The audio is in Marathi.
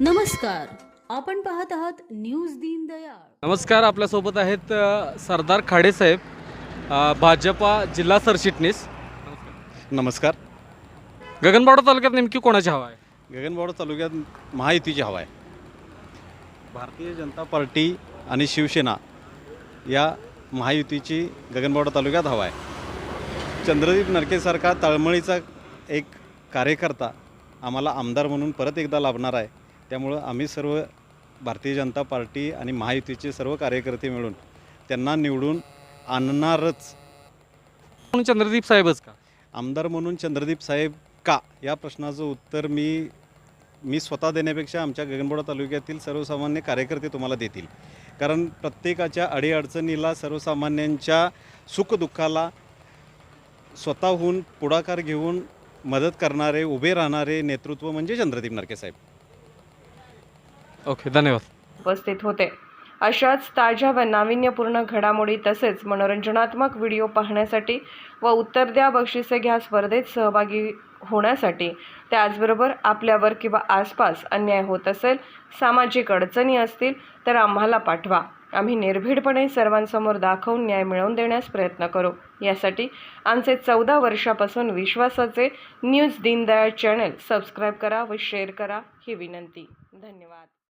नमस्कार. आपण पाहत आहात न्यूज दीनदयाळ नमस्कार आपल्यासोबत आहेत अ, सरदार खाडेसाहेब अ, भाजपा जिल्हा सरचिटणीस. नमस्कार. गगनबावडा तालुक्यात नेमकी कोणाची हवा आहे? गगनबावडा तालुक्यात महायुतीची हवा आहे. भारतीय जनता पार्टी आणि शिवसेना या महायुतीची गगनबावडा तालुक्यात हवा आहे. चंद्रदीप नरकेसारखा तळमळीचा एक कार्यकर्ता आम्हाला आमदार म्हणून परत एकदा लाभणार आहे. त्यामुळं आम्ही सर्व भारतीय जनता पार्टी आणि महायुतीचे सर्व कार्यकर्ते मिळून त्यांना निवडून आणणारच. म्हणून चंद्रदीप साहेबच का? आमदार म्हणून चंद्रदीप साहेब का? या प्रश्नाचं उत्तर मी मी स्वतः देण्यापेक्षा आमच्या गगनबावडा तालुक्यातील सर्वसामान्य कार्यकर्ते तुम्हाला देतील. कारण प्रत्येकाच्या अडीअडचणीला सर्वसामान्यांच्या सुखदुःखाला स्वतःहून पुढाकार घेऊन मदत करणारे उभे राहणारे नेतृत्व म्हणजे चंद्रदीप नरके साहेब. ओके धन्यवाद. उपस्थित होते. अशाच ताज्या व नाविन्यपूर्ण घडामोडी तसेच मनोरंजनात्मक व्हिडिओ पाहण्यासाठी व उत्तर द्या बक्षिसे घ्या स्पर्धेत सहभागी होण्यासाठी त्याचबरोबर आपल्यावर किंवा आसपास अन्याय होत असेल सामाजिक अडचणी असतील तर आम्हाला पाठवा. आम्ही निर्भीडपणे सर्वांसमोर दाखवून न्याय मिळवून देण्यास प्रयत्न करू. यासाठी आमचे चौदा वर्षापासून विश्वासाचे न्यूज दीनदयाळ चॅनल सबस्क्राईब करा व शेअर करा ही विनंती. धन्यवाद.